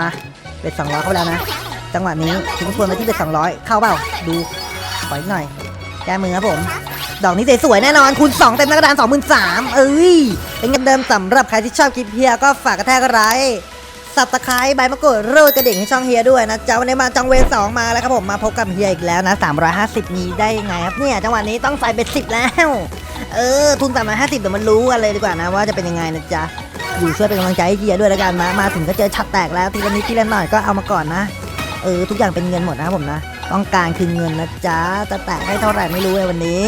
มาเบ็ดสองร้อยเข้าไปแล้วนะ จังหวะนี้ทิ้งทวนไปที่เบ็ดสองร้อยเข้าเปล่า ดูขออีกหน่อย แก้มือครับผม ดอกนี้สวยๆแน่นอนคูณ2เต็มหน้ากระดาน23,000เอ้ย เป็นเงินเดิมสำหรับใครที่ชอบคลิปเฮียก็ฝากกระแทกไลค์สับตะไคร้ใบมะกรูดโรยกระดิ่งให้ช่องเฮียด้วยนะจ๊ะวันนี้มาจังเวรสองมาแล้วครับผมมาพบกับเฮียอีกแล้วนะ 350มีได้ยังไงครับเนี่ยจังหวะนี้ต้องใส่เบ็ดสิบแล้ว เออทุน350เดี๋ยวมันรู้กันเลยดีกว่านะว่าจะเป็นยังไงนะจ๊ะ อยู่ช่วยเป็นกำลังใจให้เฮียด้วยแล้วกันมามาถึงก็เจอชัดแตกแล้วทีละนิดทีละหน่อยก็เอามาก่อนนะเออทุกอย่างเป็นเงินหมดนะครับผมนะ ต้องการคือเงินนะจ๊ะจะแตะให้เท่าไหร่ไม่รู้เลยวันนี้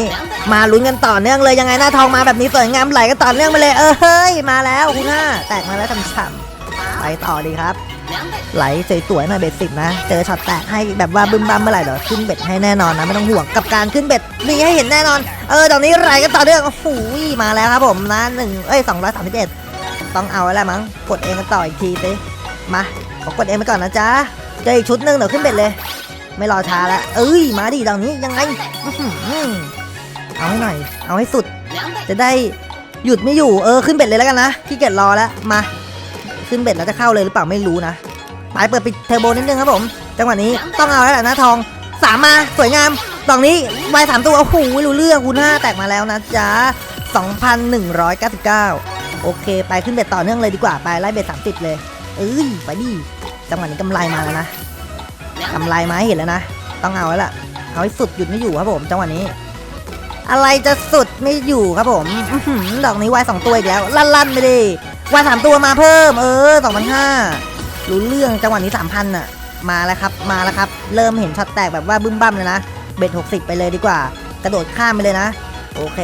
มาลุ้นกันต่อเนื่องเลยยังไงหน้าทองมาแบบนี้สวยงามไหลกันต่อเนื่องไปเลยเออเฮ้ยมาแล้วคุณห้าแตกมาแล้วฉ่ำๆไปต่อดีครับ ไหลสวยๆหน่อยเบ็ดสิบนะ เจอช็อตแตกให้แบบว่าบึ้มบั้มเมื่อไหร่เดี๋ยวขึ้นเบ็ดให้แน่นอนนะไม่ต้องห่วงกับการขึ้นเบ็ดมีให้เห็นแน่นอน เออตอนนี้ไหลกันต่อเนื่องโอ้โหมาแล้วครับผมนะหนึ่งเอ้ยสองร้อยสามสิบเอ็ด ต้องเอาแล้วมั้งกดเองกันต่ออีกทีสิมาขอกดเองไปก่อนนะจ๊ะเจออีกชุดหนึ่งเดี๋ยวขึ้นเบ็ดเลย ไม่รอช้าแล้วเอ้ยมาดิดอกนี้ยังไงเอาให้หน่อย เอาให้สุด จะได้หยุดไม่อยู่เออขึ้นเบ็ดเลยแล้วกันนะขี้เกียจรอแล้วมา ขึ้นเบ็ดแล้วจะเข้าเลยหรือเปล่าไม่รู้นะไปเปิดปิดเทอร์โบนิดนึงครับผมจังหวะนี้ต้องเอาแล้วแหละนะทองสามมาสวยงามดอกนี้วายสามตัวโอ้โหรู้เรื่องคูณห้าแตกมาแล้วนะจ๊ะ 2,199 โอเค ไปขึ้นเบ็ดต่อเนื่องเลยดีกว่า ไปไล่เบ็ด30เลย เอ้ย ไปดิ จังหวะนี้กำไรมาแล้วนะกำไรมาเห็นแล้วนะ ต้องเอาแล้วล่ะ เอาให้สุดหยุดไม่อยู่ครับผม จังหวะนี้ อะไรจะสุดไม่อยู่ครับผมดอกนี้วายสองตัวอีกแล้วลั่นลั่นๆไปดิวายสามตัวมาเพิ่ม เออสองพันห้ารู้เรื่องจังหวะนี้สามพันอะ มาแล้วครับ มาแล้วครับ เริ่มเห็นช็อตแตกแบบว่าบึ้มบั้มเลยนะ เบ็ดหกสิบไปเลยดีกว่า กระโดดข้ามไปเลยนะ โอเค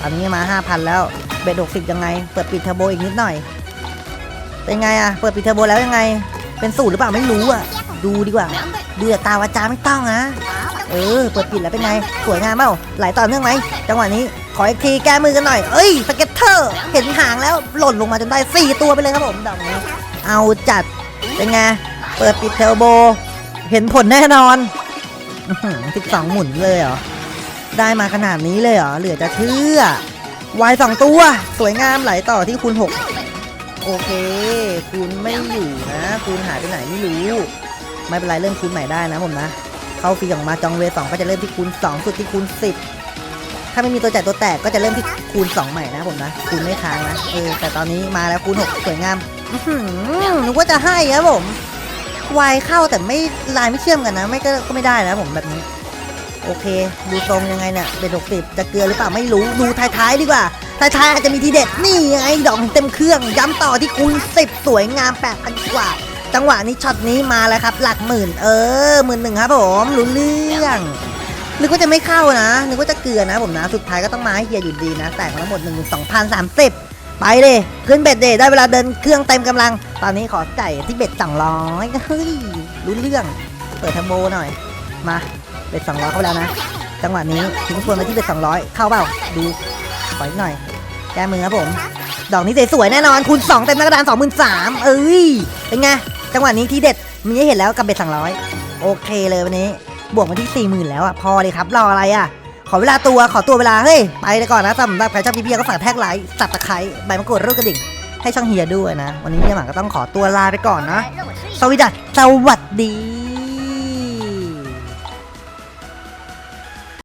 ตอนนี้มาห้าพันแล้ว เบ็ดหกสิบยังไง เปิดปิดเทอร์โบอีกนิดหน่อย เป็นไงอะเปิดปิดเทอร์โบแล้วยังไง เป็นสูตรหรือเปล่าไม่รู้อะดูดีกว่าดูแต่ตาวาจาไม่ต้องนะ เออ เปิดปิดแล้วเป็นไง สวยงามเปล่าไหลต่อเนื่องไหม จังหวะนี้ ขออีกทีแก้มือกันหน่อย เอ้ย สเก็ตเตอร์ เห็นหางแล้วหล่นลงมาจนได้ 4 ตัวไปเลยครับผมดอกนี้ เอาจัด เป็นไง เปิดปิดเทอร์โบ เห็นผลแน่นอนสิบสองหมุนเลยเหรอ ได้มาขนาดนี้เลยเหรอ เหลือจะเชื่อ วายสองตัว สวยงามไหลต่อที่คูณหกโอเค คูณไม่อยู่นะ คูณหายไปไหนไม่รู้ ไม่เป็นไรเริ่มคูณใหม่ได้นะผมนะ เข้าฟรีออกมาจองเวสองก็จะเริ่มที่คูณ2สุดที่คูณ10ถ้าไม่มีตัวจ่ายตัวแตกก็จะเริ่มที่คูณ2ใหม่นะผมนะ คูณไม่ค้างนะเออแต่ตอนนี้มาแล้วคูณ6สวยงามอื้อหือนึกว่าจะให้ครับผมวายเข้าแต่ไม่ลายไม่เชื่อมกันนะ ไม่ก็ก็ไม่ได้นะผมแบบนี้ โอเค ดูทรงยังไงเนี่ยเป็นหกสิบจะเกลือหรือเปล่าไม่รู้ดูท้ายๆดีกว่าท้ายๆอาจจะมีทีเด็ดนี่ไงดอกเต็มเครื่อง ย้ำต่อที่คูณ10สวยงาม8,000กว่า จังหวะนี้ช็อตนี้มาแล้วครับ หลักหมื่น เออหมื่นหนึ่งครับผมรู้เรื่องนึกว่าจะไม่เข้านะนึกว่าจะเกลือนะผมนะสุดท้ายก็ต้องมาให้เฮียอยู่ดีนะ แต่งทั้งหมด1 2 0 3 0ไปเลยขึ้นเบ็ดเดได้เวลาเดินเครื่องเต็มกำลัง ตอนนี้ขอจ่ายที่เบ็ด200เฮ้ยรู้เรื่อง เปิดเทอร์โบหน่อยมา เบ็ด200เข้าไปแล้วนะ จังหวะนี้ทิ้งทวนไปที่เบ็ด200เข้าเปล่า ดูขออีกหน่อย แก้มือครับผม ดอกนี้สวยๆแน่นอน คูณ2เต็มหน้ากระดาน23,000เอ้ย เป็นไง จังหวะนี้ทีเด็ด มีให้เห็นแล้วกับเบ็ด200โอเคเลยวันนี้ บวกมาที่40,000แล้วอะ พอเลยครับ รออะไรอะ ขอเวลาตัว ขอตัวเวลา เฮ้ย ไปเลยก่อนนะสำหรับใครชอบพี่เบียร์ก็ฝากแท็กไลค์สับตะไคร้ใบมะกรูดรูปกระดิ่งให้ช่องเฮียด้วยนะ วันนี้เฮียหมังก็ต้องขอตัวลาไปก่อนนะ สวัสดีสวัสดี